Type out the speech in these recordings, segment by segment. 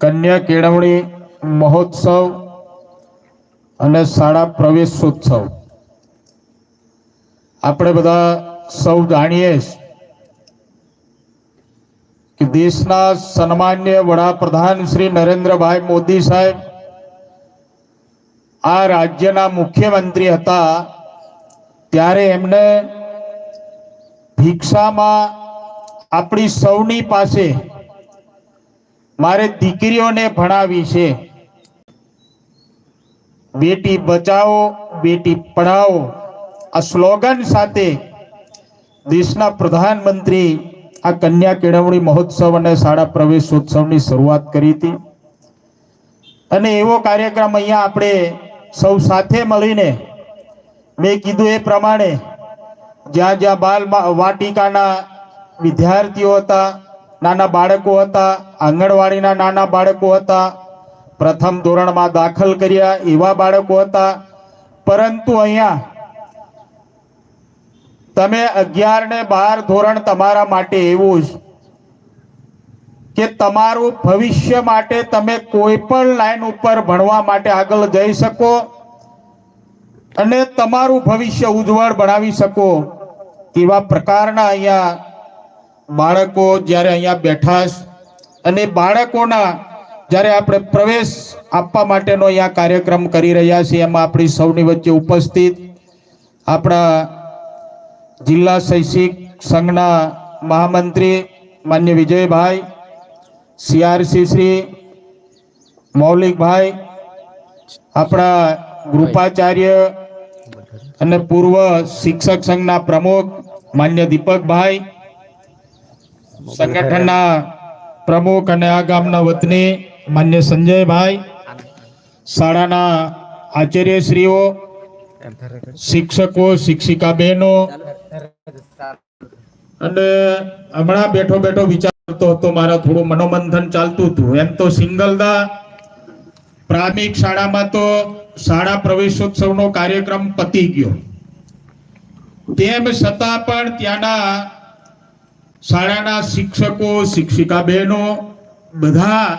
કન્યા કેળવણી મહોત્સવ અને શાળા પ્રવેશોત્સવ. આપણે બધા સૌ જાણીએ કે દેશના સન્માન્ય વડાપ્રધાન શ્રી નરેન્દ્રભાઈ મોદી સાહેબ આ રાજ્યના મુખ્યમંત્રી હતા ત્યારે એમને ભિક્ષામાં આપણી સૌની પાસે મારે દીકરીઓને ભણાવી છે. બેટી બચાવો, બેટી પઢાઓ આ સ્લોગન સાથે દેશના પ્રધાનમંત્રી આ કન્યા કેળવણી મહોત્સવ અને શાળા પ્રવેશોત્સવની શરૂઆત કરી હતી. અને એવો કાર્યક્રમ અહીંયા આપણે સૌ સાથે મળીને મેં કીધું એ પ્રમાણે જ્યાં જ્યાં બાલ વાટિકાના વિદ્યાર્થીઓ હતા નાના બાળકો હતા, આંગણવાડીના નાના બાળકો હતા. પ્રથમ ધોરણમાં દાખલ કર્યા એવા બાળકો હતા. પરંતુ અહીંયા તમે અગિયાર ને બાર ધોરણ તમારા માટે એવું જ કે તમારું ભવિષ્ય માટે તમે કોઈ પણ લાઈન ઉપર ભણવા માટે આગળ જઈ શકો અને તમારું ભવિષ્ય ઉજ્જવળ બનાવી શકો એવા પ્રકારના અહીંયા બાળકો જ્યારે અહીંયા બેઠા અને બાળકોના જ્યારે આપણે પ્રવેશ આપવા માટેનો અહીંયા કાર્યક્રમ કરી રહ્યા છીએ, એમાં આપણી સૌની વચ્ચે ઉપસ્થિત આપણા જિલ્લા શૈક્ષિક સંઘના મહામંત્રી માન્ય વિજયભાઈ, સીઆરસી શ્રી મૌલિકભાઈ, આપણા ગૃપાચાર્ય અને પૂર્વ શિક્ષક સંઘના પ્રમુખ માન્ય દીપકભાઈ સંગઠનના પ્રમુખ અને આ ગામના વતની માન્ય સંજયભાઈ, શાળાના આચાર્યશ્રીઓ, શિક્ષકો શિક્ષિકા બહેનો અને હમણાં બેઠો બેઠો વિચારતો હતો, મારા થોડું મનોમંથન ચાલતું હતું. એમ તો સિંગલદા પ્રાથમિક શાળામાં તો શાળા પ્રવેશોત્સવનો કાર્યક્રમ પતી ગયો. તેમ છતાં પણ ત્યાંના શાળાના શિક્ષકો શિક્ષિકા બહેનો બધા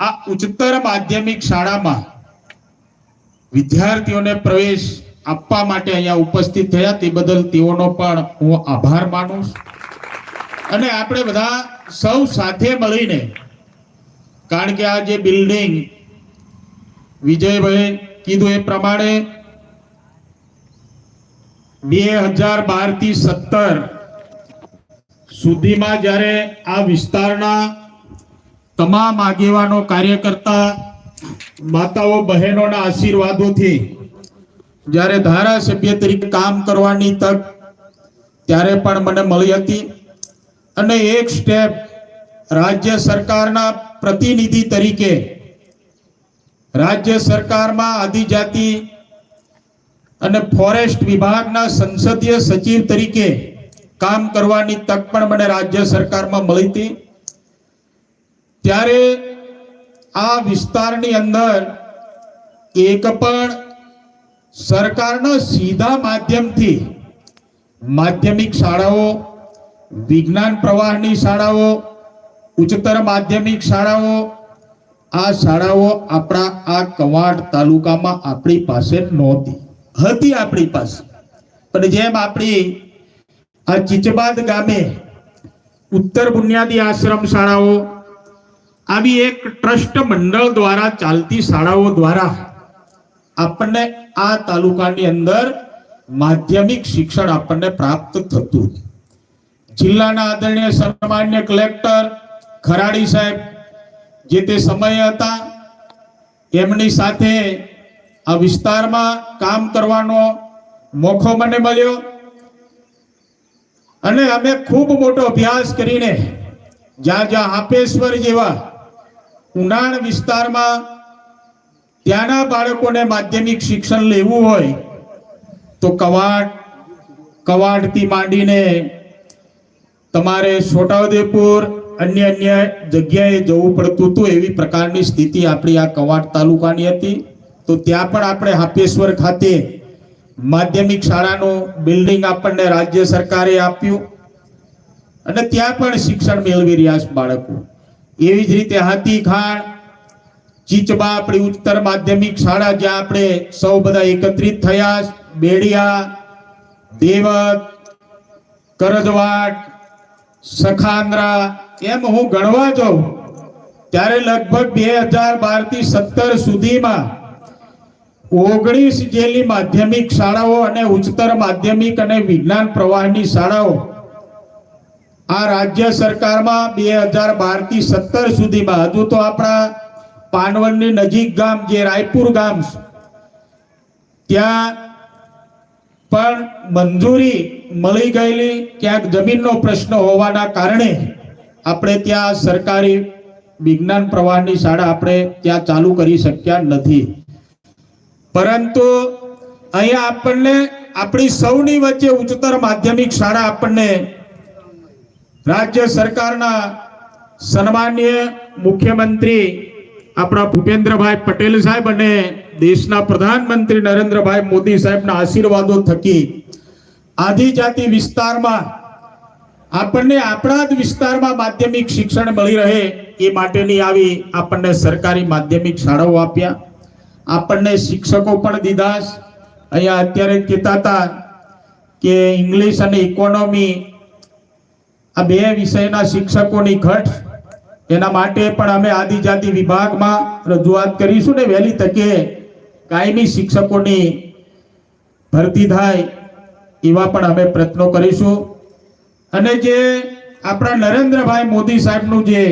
આ ઉચ્ચતર માધ્યમિક શાળામાં વિદ્યાર્થીઓને પ્રવેશ આપવા માટે અહીંયા ઉપસ્થિત થયા. તે બદલ તેઓનો પણ હું આભાર માનું અને આપણે બધા સૌ સાથે મળીને, કારણ કે આ જે બિલ્ડિંગ વિજયભાઈ કીધું એ પ્રમાણે બે હજાર બારથી સત્તર સુધીમાં જ્યારે આ વિસ્તારના તમામ આગેવાનો, કાર્યકર્તા, માતાઓ, બહેનોના આશીર્વાદોથી જ્યારે ધારાસભ્ય તરીકે કામ કરવાની તક ત્યારે પણ મને મળી હતી. અને એક સ્ટેપ રાજ્ય સરકારના પ્રતિનિધિ તરીકે રાજ્ય સરકારમાં આદિજાતિ અને ફોરેસ્ટ વિભાગના સંસદીય સચિવ તરીકે કામ કરવાની તક પણ મને રાજ્ય સરકારમાં મળી હતી. ત્યારે આ વિસ્તારની અંદર એક પણ સરકારના સીધા માધ્યમથી માધ્યમિક શાળાઓ, વિજ્ઞાન પ્રવાહની શાળાઓ, ઉચ્ચતર માધ્યમિક શાળાઓ, આ શાળાઓ આપણા આ કવાડ તાલુકામાં આપણી પાસે નહોતી. હતી આપણી પાસે. પણ જેમ આપણી આ ચિચબાદ ગામે ઉત્તર બુનિયાદી આશ્રમ શાળાઓ આવી એક ટ્રસ્ટ મંડળ દ્વારા ચાલતી શાળાઓ દ્વારા આપણને આ તાલુકાની અંદર માધ્યમિક શિક્ષણ આપણને પ્રાપ્ત થતું. જિલ્લાના આદરણીય સન્માન્ય કલેક્ટર ખરાડી સાહેબ જે તે સમયે હતા, એમની સાથે આ વિસ્તારમાં કામ કરવાનો મોકો મને મળ્યો. અને અમે ખૂબ મોટો અભ્યાસ કરીને જ્યાં જ્યાં હાપેશ્વર જેવા ઉનાળ વિસ્તારમાં ત્યાંના બાળકોને માધ્યમિક શિક્ષણ લેવું હોય તો કવાડ, કવાડથી માંડીને તમારે છોટાઉદેપુર, અન્ય અન્ય જગ્યાએ જવું પડતું હતું એવી પ્રકારની સ્થિતિ આપણી આ કવાડ તાલુકાની હતી. તો ત્યાં પણ આપણે હાપેશ્વર ખાતે માધ્યમિક શાળાનું બિલ્ડિંગ આપણને રાજ્ય સરકારે આપ્યું અને ત્યાં પણ શિક્ષણ મેળવી રહ્યા છે બાળકો. એવી જ રીતે હાથીખાણ ચીચબા આપણી ઉચ્ચતર માધ્યમિક શાળા જ્યાં આપણે સૌ બધા એકત્રિત થયા બેડિયા દેવત કરજવાટ સખાંદ્રા, એમ હું ગણવા જાઉં, ત્યારે લગભગ બે હજાર બારથી સત્તર સુધીમાં ઓગણીસ જેટલી માધ્યમિક શાળાઓ અને ઉચ્ચતર માધ્યમિક અને વિજ્ઞાન પ્રવાહની શાળાઓ આ રાજ્ય સરકારમાં બે હજાર બારથી સત્તર સુધીમાં. હજુ તો આપણા પાનવનની નજીક ગામ જે રાયપુર ગામ ત્યાં પણ મંજૂરી મળી ગયેલી ક્યાંક જમીનનો પ્રશ્ન હોવાના કારણે આપણે ત્યાં સરકારી વિજ્ઞાન પ્રવાહની શાળા આપણે ત્યાં ચાલુ કરી શક્યા નથી. પરંતુ અહીંયા આપણને આપણી સૌની વચ્ચે ઉચ્ચતર માધ્યમિક શાળા આપણને રાજ્ય સરકારના સન્માનીય મુખ્યમંત્રી આપણા ભૂપેન્દ્રભાઈ પટેલ સાહેબ અને દેશના પ્રધાનમંત્રી નરેન્દ્રભાઈ મોદી સાહેબના આશીર્વાદો થકી આદિજાતિ વિસ્તારમાં આપણને આપણા જ વિસ્તારમાં માધ્યમિક શિક્ષણ મળી રહે એ માટેની આવી આપણને સરકારી માધ્યમિક શાળાઓ આપ્યા. આપણને શિક્ષકો પણ દીધા અહીંયા અત્યારે કહેતા હતા કે ઇંગ્લિશ અને ઇકોનોમી આ બે વિષયના શિક્ષકોની ઘટ. એના માટે પણ અમે આદિજાતિ વિભાગમાં રજૂઆત કરીશું ને વહેલી તકે કાયમી શિક્ષકોની ભરતી થાય એવા પણ અમે પ્રયત્નો કરીશું. અને જે આપણા નરેન્દ્રભાઈ મોદી સાહેબનું જે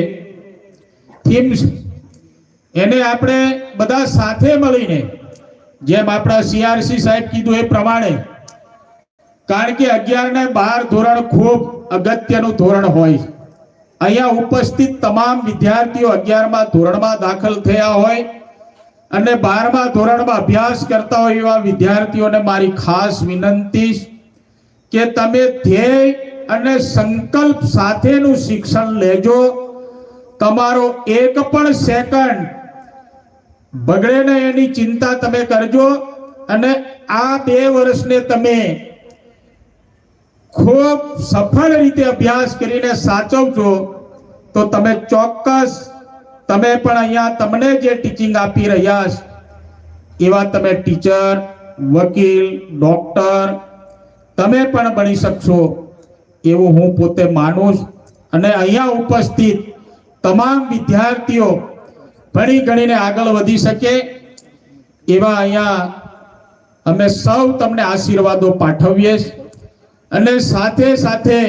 થીમ છે, એને આપણે બધા સાથે મળીને, જેમ આપણા સીઆરસી સાહેબ કીધું એ પ્રમાણે, કારણ કે અગિયાર ને બાર ધોરણ ખૂબ અગત્યનું ધોરણ હોય. અહીંયા ઉપસ્થિત તમામ વિદ્યાર્થીઓ અગિયારમાં ધોરણમાં દાખલ થયા હોય અને બારમા ધોરણમાં અભ્યાસ કરતા હોય એવા વિદ્યાર્થીઓને મારી ખાસ વિનંતી કે તમે ધ્યેય અને સંકલ્પ સાથેનું શિક્ષણ લેજો. તમારો એક પણ સેકન્ડ બગડે ને એની ચિંતા તમે કરજો અને આ બે વર્ષને તમે ખૂબ સફળ રીતે અભ્યાસ કરીને સાચવજો, તો તમે ચોક્કસ તમે પણ અહીંયા તમને જે ટીચિંગ આપી રહ્યા છે, એવા તમે ટીચર વકીલ ડોક્ટર તમે પણ બની શકશો, એવું હું પોતે માનું છું. અને અહીંયા ઉપસ્થિત તમામ વિદ્યાર્થીઓ ભણી ગણીને આગળ વધી શકે એવા અહીંયા અમે સૌ તમને આશીર્વાદો પાઠવીએ અને સાથે સાથે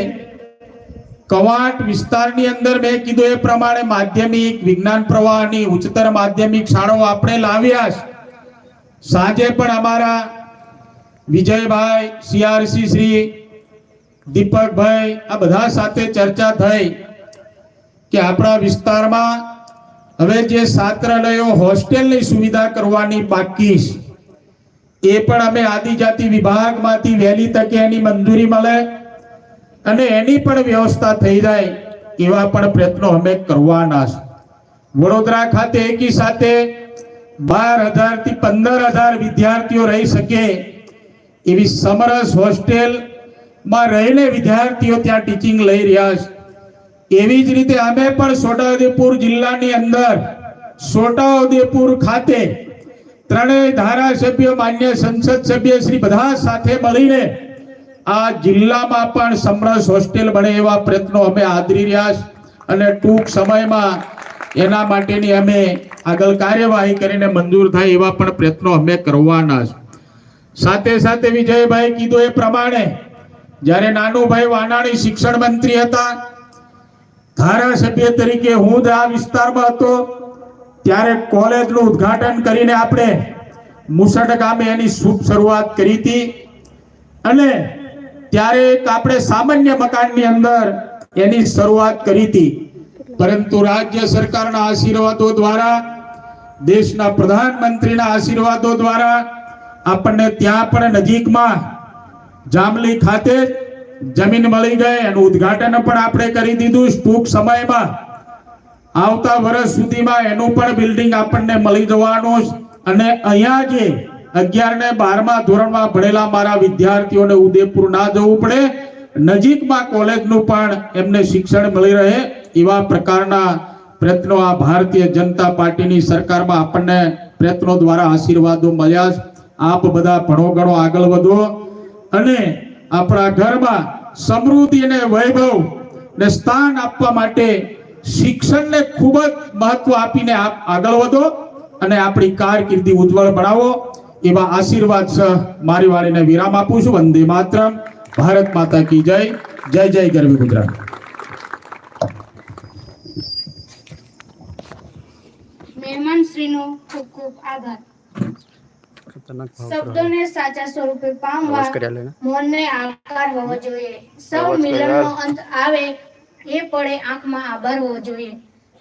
કવાટ વિસ્તારની અંદર મેં કીધું એ પ્રમાણે માધ્યમિક, વિજ્ઞાન પ્રવાહની, ઉચ્ચતર માધ્યમિક શાળાઓ આપણે લાવ્યા સાંજે પણ અમારા વિજયભાઈ સીઆરસી શ્રી, દીપકભાઈ આ બધા સાથે ચર્ચા થઈ કે આપણા વિસ્તારમાં હવે જે છાત્રાલયો હોસ્ટેલની સુવિધા કરવાની બાકી છે, એ પણ અમે આદિજાતિ વિભાગમાંથી વહેલી તકે એની મંજૂરી મળે અને એની પણ વ્યવસ્થા થઈ જાય એવા પણ પ્રયત્નો અમે કરવાના છે. વડોદરા ખાતે એકી સાથે બાર હજારથી પંદર હજાર વિદ્યાર્થીઓ રહી શકે એવી સમરસ હોસ્ટેલમાં રહીને વિદ્યાર્થીઓ ત્યાં ટીચિંગ લઈ રહ્યા છે. એવી જ રીતે અમે પણ છોટાઉદેપુર જિલ્લાની અંદર છોટાઉદેપુર ખાતે ત્રણેય ધારાસભ્ય, માન્ય સંસદ સભ્ય શ્રી બધા સાથે મળીને આ જિલ્લામાં પણ સમરસ હોસ્ટેલ બને એવા પ્રયત્નો અમે આદરી રહ્યા અને ટૂંક સમયમાં એના માટેની અમે આગળ કાર્યવાહી કરીને મંજૂર થાય એવા પણ પ્રયત્નો અમે કરવાના છે. સાથે સાથે વિજયભાઈ કીધું એ પ્રમાણે જ્યારે નાનુભાઈ વાનાણી શિક્ષણ મંત્રી હતા ધારાસભ્ય તરીકે હું આ વિસ્તારમાં હતો. ત્યારે કોલેજનું ઉદ્ઘાટન કરીને આપણે મુસડ ગામે એની શુભ શરૂઆત કરી હતી. અને ત્યારે એક આપણે સામાન્ય મકાનની અંદર એની શરૂઆત કરી હતી. પરંતુ રાજ્ય સરકારના આશીર્વાદો દ્વારા, દેશના પ્રધાનમંત્રીના આશીર્વાદો દ્વારા આપણને ત્યાં પણ નજીકમાં જામલી ખાતે જમીન મળી ગઈ એનું ઉદ્ઘાટન પણ આપણે કરી દીધું ટૂંક સમયમાં. આવતા વર્ષ સુધીમાં એનું પણ બિલ્ડિંગ આપણને મળી જવાનું અને અહીંયા જે અગિયાર ને બારમા ધોરણમાં ભણેલા મારા વિદ્યાર્થીઓને ઉદયપુર ના જવું પડે. નજીકમાં કોલેજનું પણ એમને શિક્ષણ મળી રહે એવા પ્રકારના પ્રયત્નો આ ભારતીય જનતા પાર્ટીની સરકારમાં આપણને પ્રયત્નો દ્વારા આશીર્વાદો મળ્યા આપ બધા ભણો ગણો આગળ વધો. અને આપણા ઘરમાં સમૃદ્ધિ અને વૈભવ ને સ્થાન આપવા માટે શિક્ષણને ખૂબ જ મહત્વ આપીને આપ આગળ વધો અને આપણી કારકિર્દી ઉજ્જવળ બનાવો. એવા આશીર્વાદ સહ મારી વાળીને વિરામ આપું છું. વંદે માતરમ. ભારત માતા કી જય. જય જય ગરવી ગુજરાત. મહેમાન શ્રીનો ખૂબ ખૂબ આભાર. શબ્દોને સાચા સ્વરૂપે પામવા. મૌનને આકાર હોવો જોઈએ. સૌ મિલનનો અંત આવે એ પડે આંખમાં આભાર હોવો જોઈએ.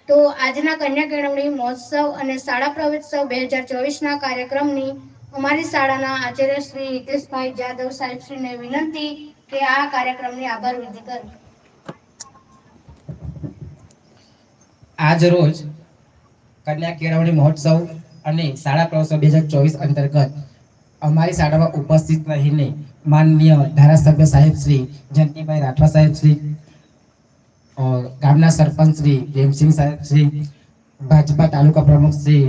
તો આજના કન્યા કેળવણી મહોત્સવ અને શાળા પ્રવેશોત્સવ બે હજાર ચોવીસના કાર્યક્રમની અમારી શાળાના આચાર્ય શ્રી હિતેશભાઈ જાદવ સાહેબ શ્રીને વિનંતી કે આ કાર્યક્રમની આભાર વિધિ કરી. આજ રોજ કન્યા કેળવણી મહોત્સવ અને શાળા પ્રવાસો બે હજાર ચોવીસ અંતર્ગત અમારી શાળામાં ઉપસ્થિત રહીને માનનીય ધારાસભ્ય સાહેબ શ્રી જયંતિભાઈ રાઠવા સાહેબ શ્રી ગામના સરપંચ શ્રી પ્રેમસિંહ સાહેબ શ્રી ભાજપા તાલુકા પ્રમુખ શ્રી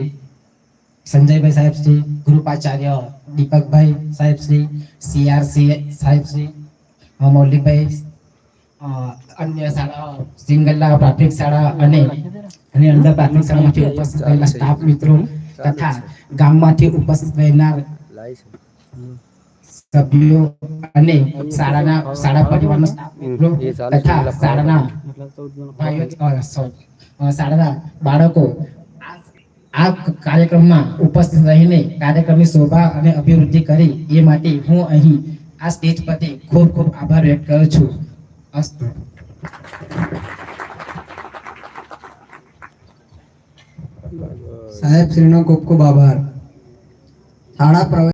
સંજયભાઈ સાહેબ શ્રી ગૃપાચાર્ય દીપકભાઈ સાહેબ શ્રી સીઆરસી સાહેબ શ્રી મૌલિકભાઈ અન્ય શાળા સિંગલ્લા પ્રાથમિક શાળા અને અને અંદર પ્રાથમિક શાળામાંથી ઉપસ્થિત સ્ટાફ મિત્રો તથા ગામમાંથી ઉપસ્થિત રહેનાર સભ્યો અને શાળાના શાળા પરિવારનો. તથા શાળાના શાળાના બાળકો આ- આ કાર્યક્રમમાં ઉપસ્થિત રહીને કાર્યક્રમની શોભા અને અભિવૃદ્ધિ કરી એ માટે હું અહીં આ સ્ટેજ પરથી ખૂબ ખૂબ આભાર વ્યક્ત કરું છું. અસ્તુ. સાહેબ શ્રીનો ખૂબ ખૂબ આભાર. શાળા પ્રવેશ